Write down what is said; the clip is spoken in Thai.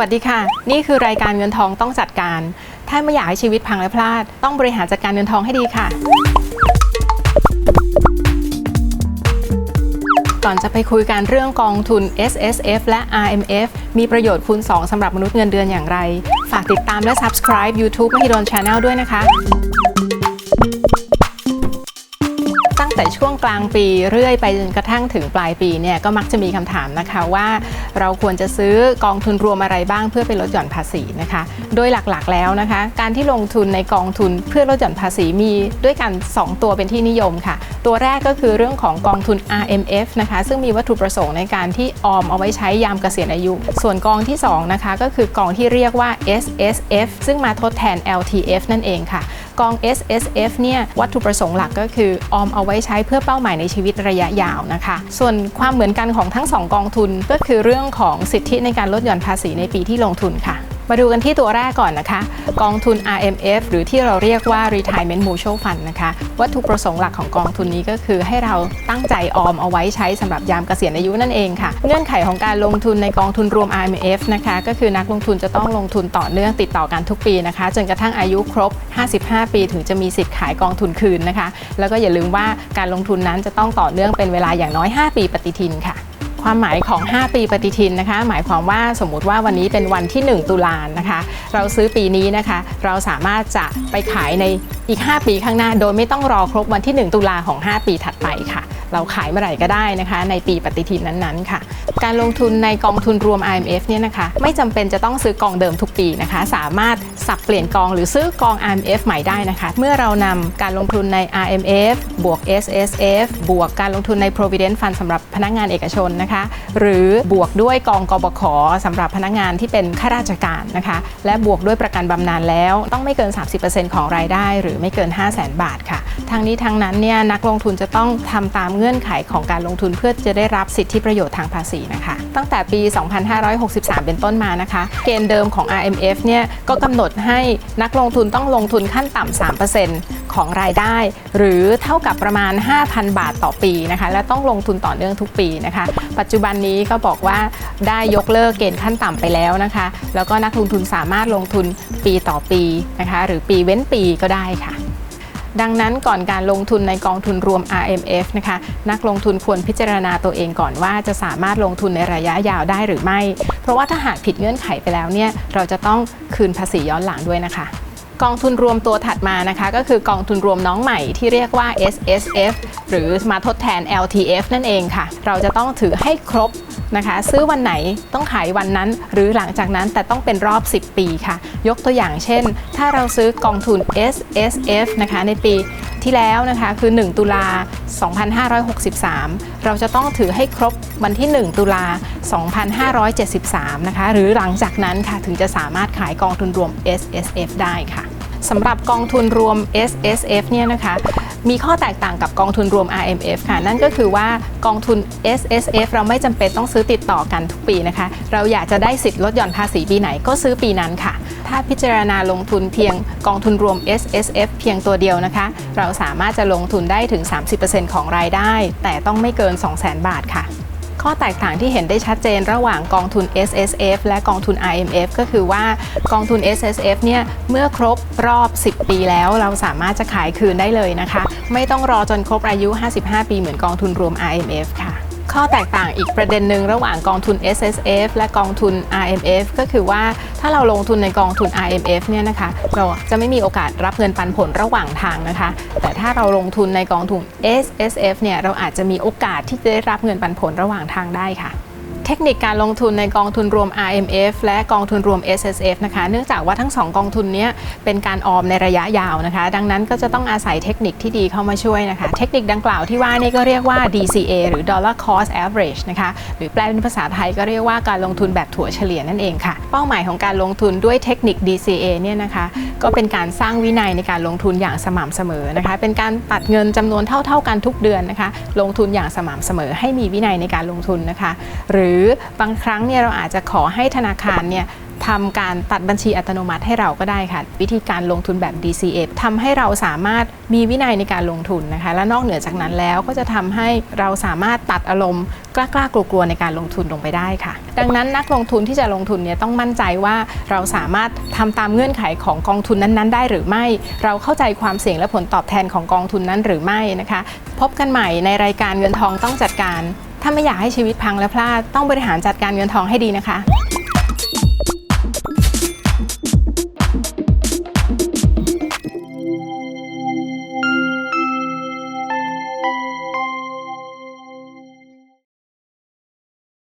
วัสดีค่ะ นี่คือรายการเงินทองต้องจัดการ ถ้าไม่อยากให้ชีวิตพังและพลาด ต้องบริหารจัดการเงินทองให้ดีค่ะ ก่อนจะไปคุยกันเรื่องกองทุน S S F และ R M F มีประโยชน์คูณ2สำหรับมนุษย์เงินเดือนอย่างไร ฝากติดตามและ subscribe YouTube มหิดล Channel ด้วยนะคะ แต่ช่วงกลางปีเรื่อยไปจนกระทั่งถึงปลายปีเนี่ยก็มักจะมีคำถามนะคะว่าเราควรจะซื้อกองทุนรวมอะไรบ้างเพื่อไปลดหย่อนภาษีนะคะ โดยหลักๆแล้วนะคะ การที่ลงทุนในกองทุนเพื่อลดหย่อนภาษีมีด้วยกัน 2 ตัวเป็นที่นิยมค่ะ ตัวแรกก็คือเรื่องของกองทุน RMF นะคะซึ่งมีวัตถุประสงค์ในการที่ออมเอาไว้ใช้ยามเกษียณอายุ ส่วนกองที่สองนะคะก็คือกองที่เรียกว่า SSF ซึ่งมาทดแทน LTF นั่นเองค่ะ กอง S S F เนี่ยวัตถุประสงค์หลักก็คือออมเอาไว้ใช้เพื่อเป้าหมายในชีวิตระยะยาวนะคะ ส่วนความเหมือนกันของทั้ง 2 กองทุนก็คือเรื่องของสิทธิในการลดหย่อนภาษีในปีที่ลงทุนค่ะ มาดูกันที่ตัวแรกก่อนนะคะ กองทุน RMF หรือที่เราเรียกว่า Retirement Mutual Fund นะคะ วัตถุประสงค์หลักของกองทุนนี้ก็คือให้เราตั้งใจออมเอาไว้ใช้สำหรับยามเกษียณอายุนั่นเองค่ะ เงื่อนไขของการลงทุนในกองทุนรวม RMF นะคะ ก็คือนักลงทุนจะต้องลงทุนต่อเนื่องติดต่อกันทุกปีนะคะ จนกระทั่งอายุครบ 55 ปีถึงจะมีสิทธิ์ขายกองทุนคืนนะคะ แล้วก็อย่าลืมว่าการลงทุนนั้นจะต้องต่อเนื่องเป็นเวลาอย่างน้อย 5 ปีปฏิทินค่ะ ความหมายของ 5 ปีปฏิทินนะคะ หมายความว่าสมมุติว่าวันนี้เป็นวันที่ 1 ตุลานะคะ เราซื้อปีนี้นะคะ เราสามารถจะไปขายในอีก 5 ปีข้างหน้า โดยไม่ต้องรอครบวันที่ 1 ตุลาของ 5 ปีถัดไปค่ะ เราขายเมื่อไหร่ก็ได้นะคะ ในปีปฏิทินนั้นๆค่ะ การลงทุนในกองทุนรวม IMF เนี่ยนะคะไม่จำเป็นจะต้องซื้อกองเดิมทุกปีนะคะ สามารถสับเปลี่ยนกองหรือซื้อกอง IMF ใหม่ได้นะคะ เมื่อเรานำการลงทุนใน RMF บวก SSF บวกการลงทุนใน Provident Fund สำหรับพนักงานเอกชนนะคะ หรือบวกด้วยกองกบขสำหรับพนักงานที่เป็นข้าราชการนะคะ และบวกด้วยประกันบำนาญแล้ว ต้องไม่เกิน 30%ของรายได้ หรือไม่เกิน 5 0 0 0 0 0 บาทค่ะ ทั้งนี้ทั้งนั้นเนี่ยนักลงทุนจะต้องทำตามเงื่อนไขของการลงทุนเพื่อจะได้รับสิทธิประโยชน์ทางภาษีนะคะ ตั้งแต่ปี 2563 เป็นต้นมานะคะ เกณฑ์เดิมของ RMF เนี่ยก็กำหนดให้นักลงทุนต้องลงทุนขั้นต่ำ3%ของรายได้ หรือเท่ากับประมาณ 5,000 บาทต่อปีนะคะและต้องลงทุนต่อเนื่องทุกปีนะคะ ปัจจุบันนี้ก็บอกว่าได้ยกเลิกเกณฑ์ขั้นต่ำไปแล้วนะคะ แล้วก็นักลงทุนสามารถลงทุนปีต่อปีนะคะ หรือปีเว้นปีก็ได้ค่ะ ดังนั้นก่อนการลงทุนในกองทุนรวม RMF นะคะนักลงทุนควรพิจารณาตัวเองก่อนว่าจะสามารถลงทุนในระยะยาวได้หรือไม่ เพราะว่าถ้าหากผิดเงื่อนไขไปแล้วเนี่ยเราจะต้องคืนภาษีย้อนหลังด้วยนะคะ กองทุนรวมตัวถัดมานะคะก็คือกองทุนรวมน้องใหม่ที่เรียกว่า SSF หรือมาทดแทน LTF นั่นเองค่ะ เราจะต้องถือให้ครบนะคะ ซื้อวันไหนต้องขายวันนั้น หรือหลังจากนั้นแต่ต้องเป็นรอบ 10 ปีค่ะ ยกตัวอย่างเช่น ถ้าเราซื้อกองทุน SSF นะคะในปีที่แล้วนะคะคือ 1 ตุลา 2563 เราจะต้องถือให้ครบวันที่ 1 ตุลา 2573 นะคะหรือหลังจากนั้นค่ะถึงจะสามารถขายกองทุนรวม SSF ได้ค่ะสำหรับกองทุนรวม S S F เนี่ยนะคะ มีข้อแตกต่างกับกองทุนรวม R M F ค่ะ นั่นก็คือว่ากองทุน S S F เราไม่จำเป็นต้องซื้อติดต่อกันทุกปีนะคะ เราอยากจะได้สิทธิ์ลดหย่อนภาษีปีไหนก็ซื้อปีนั้นค่ะ ถ้าพิจารณาลงทุนเพียงกองทุนรวม S S F เพียงตัวเดียวนะคะ เราสามารถจะลงทุนได้ถึง 30%ของรายได้ แต่ต้องไม่เกิน 200,000 บาทค่ะ ข้อแตกต่างที่เห็นได้ชัดเจนระหว่างกองทุน S S F และกองทุน I M F ก็คือว่ากองทุน S S F เนี่ยเมื่อครบรอบ 10 ปีแล้วเราสามารถจะขายคืนได้เลยนะคะ ไม่ต้องรอจนครบอายุ 55 ปีเหมือนกองทุนรวม I M F ค่ะ ข้อแตกต่างอีกประเด็นหนึ่งระหว่างกองทุน S S F และกองทุน R M F ก็คือว่าถ้าเราลงทุนในกองทุน R M F เนี่ยนะคะเราจะไม่มีโอกาสรับเงินปันผลระหว่างทางนะคะ แต่ถ้าเราลงทุนในกองทุน S S F เนี่ยเราอาจจะมีโอกาสที่จะได้รับเงินปันผลระหว่างทางได้ค่ะ เทคนิคการลงทุนในกองทุนรวม RMF และกองทุนรวม SSF นะคะ เนื่องจากว่าทั้ง 2 กองทุนนี้เป็นการออมในระยะยาวนะคะ ดังนั้นก็จะต้องอาศัยเทคนิคที่ดีเข้ามาช่วยนะคะ เทคนิคดังกล่าวที่ว่านี่ก็เรียกว่า DCA หรือ Dollar Cost Average นะคะ หรือแปลเป็นภาษาไทยก็เรียกว่าการลงทุนแบบถั่วเฉลี่ยนั่นเองค่ะ เป้าหมายของการลงทุนด้วยเทคนิค DCA เนี่ยนะคะ ก็เป็นการสร้างวินัยในการลงทุนอย่างสม่ำเสมอนะคะ เป็นการตัดเงินจำนวนเท่า ๆกันทุกเดือนนะคะ ลงทุนอย่างสม่ำเสมอ ให้มีวินัยในการลงทุนนะคะ หรือบางครั้งเนี่ยเราอาจจะขอให้ธนาคารเนี่ยทำการตัดบัญชีอัตโนมัติให้เราก็ได้ค่ะ วิธีการลงทุนแบบ DCA ทำให้เราสามารถมีวินัยในการลงทุนนะคะ และนอกเหนือจากนั้นแล้วก็จะทำให้เราสามารถตัดอารมณ์กล้าๆกลัวๆในการลงทุนลงไปได้ค่ะ ดังนั้นนักลงทุนที่จะลงทุนเนี่ยต้องมั่นใจว่าเราสามารถทำตามเงื่อนไขของกองทุนนั้นๆ ได้หรือไม่ เราเข้าใจความเสี่ยงและผลตอบแทนของกองทุนนั้นหรือไม่นะคะ พบกันใหม่ในรายการเงินทองต้องจัดการ ถ้าไม่อยากให้ชีวิตพังและพลาดต้องบริหารจัดการเงินทองให้ดีนะคะ